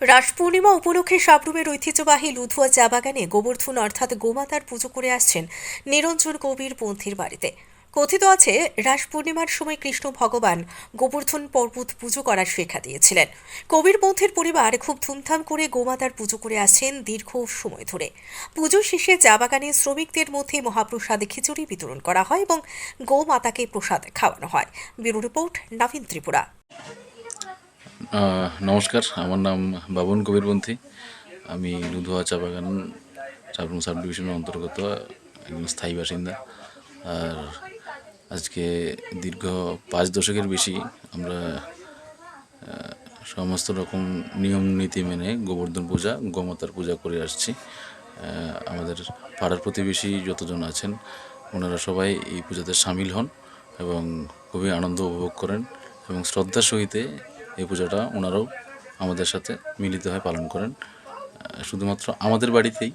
রাস পূর্ণিমা উপলক্ষে সাবরুমের ঐতিহ্যবাহী লুধুয়া চা বাগানে গোবর্ধন অর্থাৎ গোমাতার পুজো করে আসছেন নিরঞ্জন কবির পন্থীর বাড়িতে। কথিত আছে রাস পূর্ণিমার সময় কৃষ্ণ ভগবান গোবর্ধন পর্বত পুজো করার শিক্ষা দিয়েছিলেন। কবির পন্থীর পরিবার খুব ধুমধাম করে গোমাতার পুজো করে আসছেন দীর্ঘ সময় ধরে। পুজো শেষে চা বাগানে শ্রমিকদের মধ্যে মহাপ্রসাদ খিচুড়ি বিতরণ করা হয় এবং গোমাতাকে প্রসাদ খাওয়ানো হয়। Bureau report Nabin Tripura. নমস্কার, আমার নাম বাবন কবিরপন্থী। আমি লুধুয়া চা বাগান চারপুর সাব ডিভিশনের অন্তর্গত একজন স্থায়ী বাসিন্দা। আর আজকে দীর্ঘ পাঁচ দশকের বেশি আমরা সমস্ত রকম নিয়ম নীতি মেনে গোবর্ধন পূজা, গোমাতার পূজা করে আসছি। আমাদের পাড়ার প্রতিবেশী যতজন আছেন, ওনারা সবাই এই পূজাতে সামিল হন এবং খুবই আনন্দ উপভোগ করেন এবং শ্রদ্ধার সহিতে এই পূজাটা ওনারাও আমাদের সাথে মিলিত হয়ে পালন করেন শুধুমাত্র আমাদের বাড়িতেই।